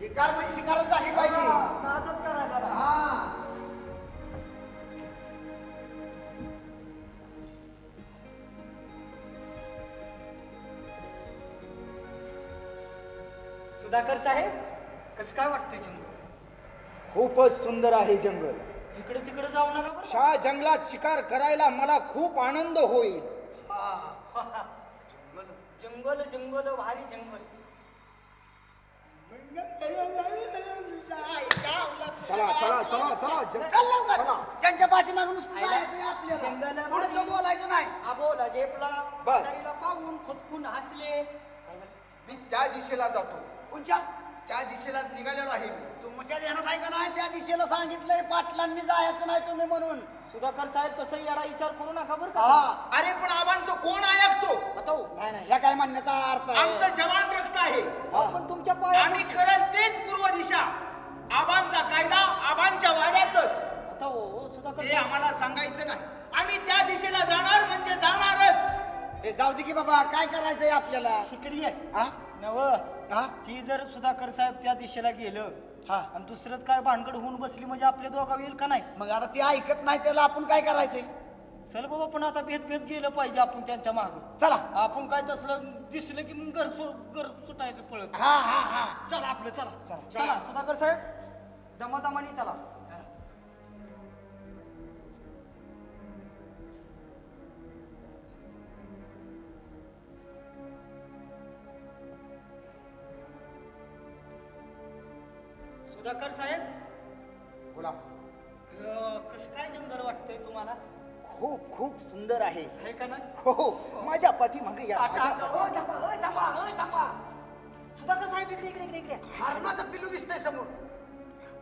शिकार म्हणजे शिकारच झाली पाहिजे नादच करायचा ना. हा सुधाकर साहेब कसं काय वाटतंय जंगल खूपच सुंदर आहे जंगल इकडे तिकडे जाऊ नका बरं का? शा जंगलात शिकार करायला मला खूप आनंद होईल हा, हा, हा. जंगल जंगल भारी जंगल चला चला चला चला जंग- चल लवकर. चला. त्यांच्या पाठीमागून आपल्याला. पुढचं बोलायचं नाही. आबोला झेपला. म्हातारीला पाहून खुदकून हसले. मी त्या दिशेला जातो. कोणच्या? त्या दिशेला निघालेलो आहे मी. तुमच्या ध्यानात आहे का नाही त्या दिशेला सांगितलंय पाटलांनी जायचं नाही तुम्ही म्हणून. सुधाकर साहेब तसं येडा विचार करू नका बरं का हा. अरे पण आबांचं कोण हो. नाही. ह्या काय म्हणण्याचा अर्थ आहे? आमचं जवान रक्त आहे. आपण तुमच्या पाया आम्ही करल तेच पूर्व दिशा. आबांचा कायदा आबांच्या वाड्यातच. आता हो सुधाकर ते. आम्हाला सांगायचं नाही. आम्ही त्या दिशेला जाणार म्हणजे जाणारच. हे जाऊ दे की बाबा काय करायचंय आपल्याला? शिकडी आहे. हा? नव हा? ती जर सुधाकर साहेब त्या दिशेला गेलं हा. आणि दुसरंच काय भानगड होऊन बसली म्हणजे आपल्या दोघा येईल का नाही? मग आता ते ऐकत नाही त्याला आपण काय करायचंय? चल बाबा पण आता भेद भेद गेलं पाहिजे आपण त्यांच्या माग. चला. आपण काय तसलं दिसलं की मग घर सु- घर सुटायचं पळत. हा हा हा. चला आपलं चला. चला. चला सुधाकर साहेब दमादमानी चला. सुधाकर साहेब बोला. कसं काय जंगल वाटतंय तुम्हाला? खूप खूप सुंदर आहे. आहे का नाही? हो हो. माझ्या पाठीमागे या आता- माझ्या- ओय थांबा थांबा ओय थांबा. सुधाकर साहेब इकडे इकडे इकडे इकडे. हरणाचं पिल्लू दिसतंय समोर.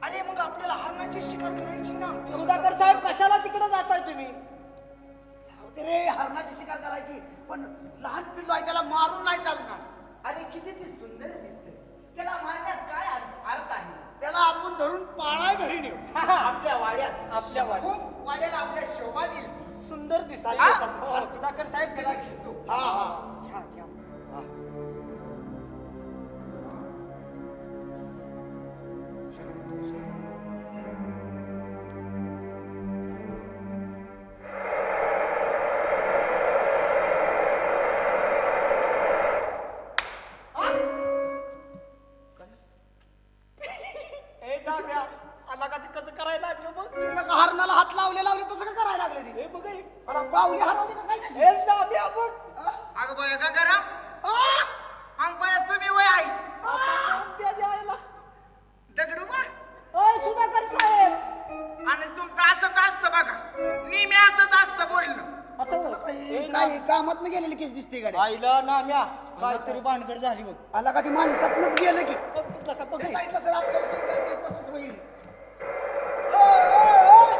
अरे मग आपल्याला हरणाची शिकार करायची ना? सुधाकर साहेब कशाला तिकडे जाताय तुम्ही? जाऊ दे रे हरणाची शिकार करायची. पण लहान पिल्लू आहे त्याला मारून नाही चालणार. अरे किती ती सुंदर दिसते. त्याला मारण्यात काय अर्थ- आहे? त्याला आपण धरून पाळाय घरी नेऊ. आपल्या वाड्यात आपल्या वाड्यात. खूप वाड्याला आपल्या शोभा ती. सुंदर दिसताय? हो, सुधाकर साहेब त्याला घेतो. हा हा. घ्या घ्या. हे बघ हे. मला हरवली का काय त्याची? हे? अगं बया का करा? आ! बया तुम्ही वय आहे. आता त्या जायला दगडू बा. ओय सुधाकर साहेब. आणि तुमचं असंच असतं बघा. नेहमी असंच असतं बोलणं. आता हो. कामात गेलेली केस दिसते गाडी आईला नाम्या काहीतरी भानगड झाली बघ. आला का ती माणसातनच गेलं की? बघ, कसा बघ त्या हे. साईडला सर आपल्याला शिंग असते, तसंच होईल ओय, ओय, ओय!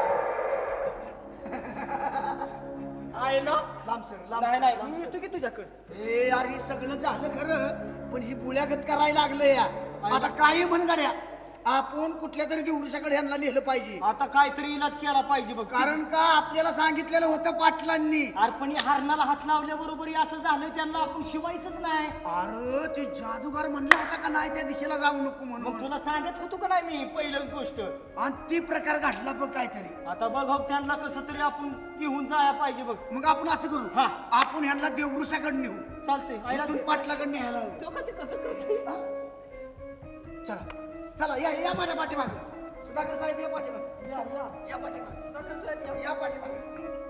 आईला लांब सर लांब नाही सर, नाही लांब मी सर. येतो की तुझ्याकडे. ए हे सगळं झालं खरं पण ही बुळ्यागत करायला लागलं या. आता काही म्हण गाड्या. आपण कुठल्या तरी दिवसाकडे यांना नेलं पाहिजे. आता काहीतरी इलाज केला पाहिजे बघ. कारण का आपल्याला सांगितलेलं होतं पाटलांनी. अरे पण या हरणाला हात लावल्याबरोबर हे असं झालं त्यांना आपण शिवायचंच नाही. अरे ते जादूगार म्हणला होता का नाही त्या दिशेला जाऊ नको मग म्हणून तुला सांगत होतो का नाही मी पहिलं गोष्ट? आणि ती प्रकार घडला बघ काहीतरी. आता बघ हो त्यांना कसं तरी आपण घेऊन जायला पाहिजे बघ. मग आपण असं करू. हा. आपण ह्यांना देवृषाकडे नेऊ. चालतंय. आईला इथून ते- पाटलाकडे न्यायला. तो कसं करते चला. चला या या माझ्या पाठीमागे. सुधाकर साहेब या पाठीमागे. या पाठीमागे. सुधाकर साहेब या पाठीमागे.